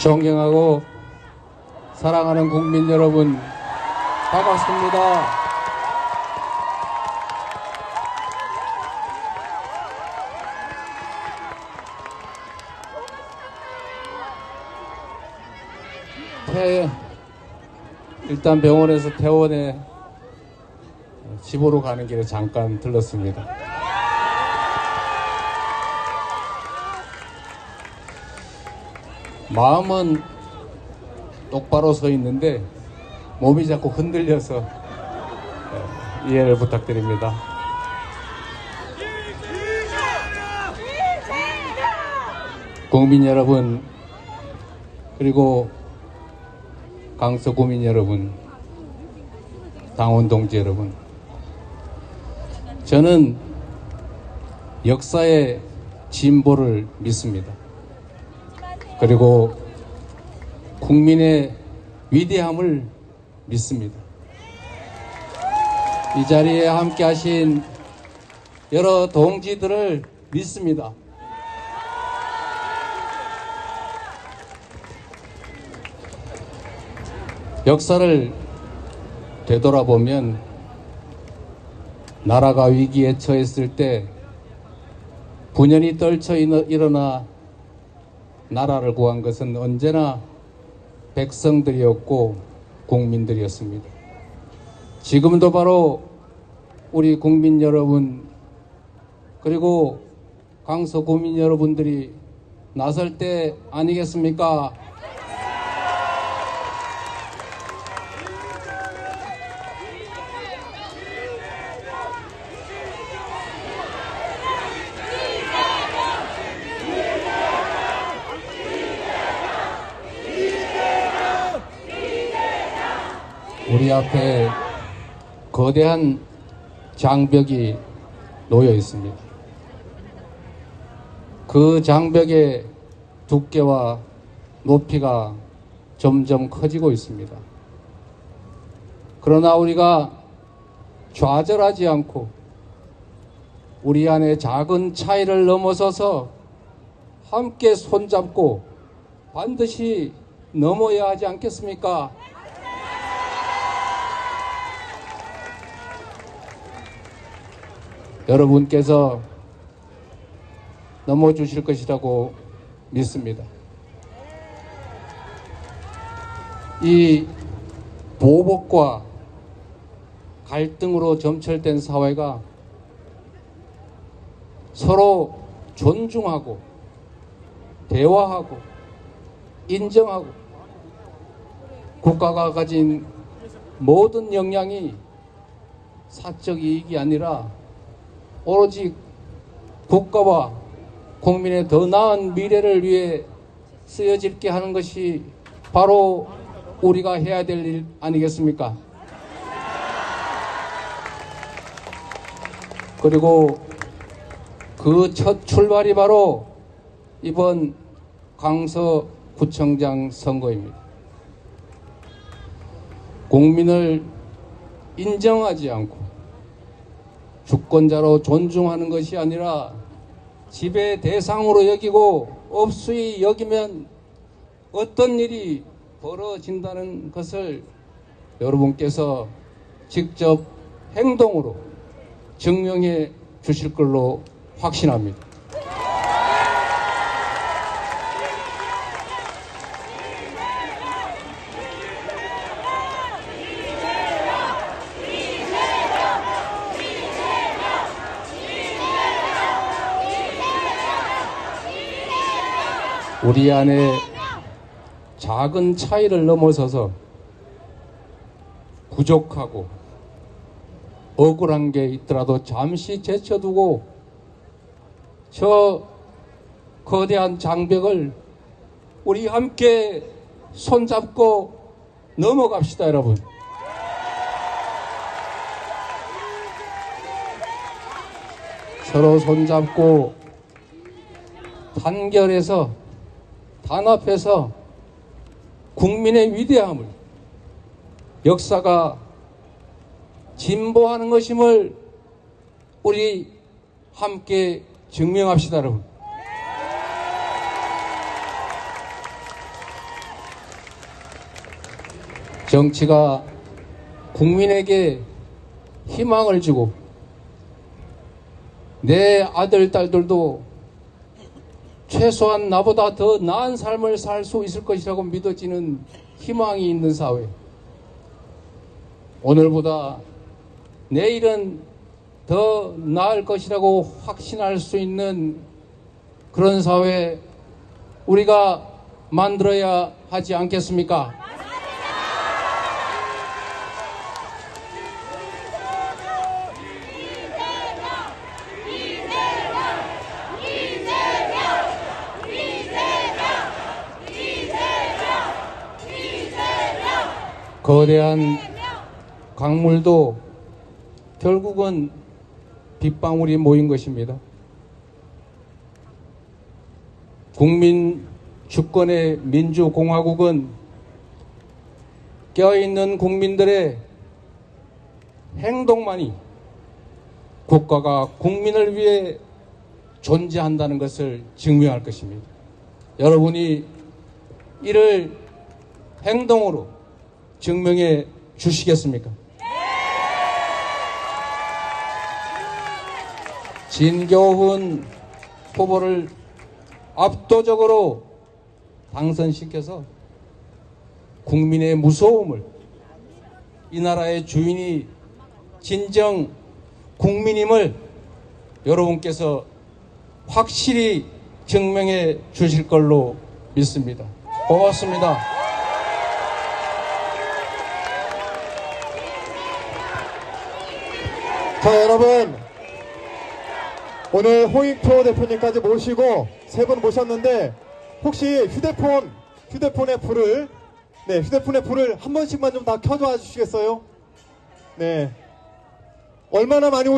존경하고 사랑하는 국민 여러분 반갑습니다. 태 일단 병원에서 퇴원해 집으로 가는 길에 잠깐 들렀습니다. 마음은 똑바로 서 있는데 몸이 자꾸 흔들려서 어, 이해를 부탁드립니다. 국민 여러분 그리고 강서 구민 여러분 당원 동지 여러분 저는 역사의 진보를 믿습니다. 그리고 국민의 위대함을 믿습니다. 이 자리에 함께 하신 여러 동지들을 믿습니다. 역사를 되돌아보면 나라가 위기에 처했을 때 분연히 떨쳐 일어나 나라를 구한 것은 언제나 백성들이었고 국민들이었습니다. 지금도 바로 우리 국민 여러분 그리고 강서 구민 여러분들이 나설 때 아니겠습니까? 우리 앞에 거대한 장벽이 놓여 있습니다. 그 장벽의 두께와 높이가 점점 커지고 있습니다. 그러나 우리가 좌절하지 않고 우리 안에 작은 차이를 넘어서서 함께 손잡고 반드시 넘어야 하지 않겠습니까? 여러분께서 넘어주실 것이라고 믿습니다. 이 보복과 갈등으로 점철된 사회가 서로 존중하고 대화하고 인정하고 국가가 가진 모든 역량이 사적 이익이 아니라 오로지 국가와 국민의 더 나은 미래를 위해 쓰여질게 하는 것이 바로 우리가 해야 될 일 아니겠습니까? 그리고 그 첫 출발이 바로 이번 강서 구청장 선거입니다. 국민을 인정하지 않고 주권자로 존중하는 것이 아니라 지배 대상으로 여기고 업수히 여기면 어떤 일이 벌어진다는 것을 여러분께서 직접 행동으로 증명해 주실 걸로 확신합니다. 우리 안에 작은 차이를 넘어서서 부족하고 억울한 게 있더라도 잠시 제쳐두고 저 거대한 장벽을 우리 함께 손잡고 넘어갑시다, 여러분. 서로 손잡고 단결해서 단합해서 국민의 위대함을 역사가 진보하는 것임을 우리 함께 증명합시다, 여러분. 정치가 국민에게 희망을 주고 내 아들, 딸들도 최소한 나보다 더 나은 삶을 살 수 있을 것이라고 믿어지는 희망이 있는 사회. 오늘보다 내일은 더 나을 것이라고 확신할 수 있는 그런 사회 우리가 만들어야 하지 않겠습니까? 거대한 강물도 결국은 빗방울이 모인 것입니다. 국민 주권의 민주공화국은 껴있는 국민들의 행동만이 국가가 국민을 위해 존재한다는 것을 증명할 것입니다. 여러분이 이를 행동으로 증명해 주시겠습니까? 진교훈 후보를 압도적으로 당선시켜서 국민의 무서움을 이 나라의 주인이 진정 국민임을 여러분께서 확실히 증명해 주실 걸로 믿습니다. 고맙습니다. 자 여러분 오늘 홍익표 대표님까지 모시고 세 분 모셨는데 혹시 휴대폰 휴대폰의 불을 네 휴대폰의 불을 한 번씩만 좀 다 켜줘 주시겠어요? 네 얼마나 많이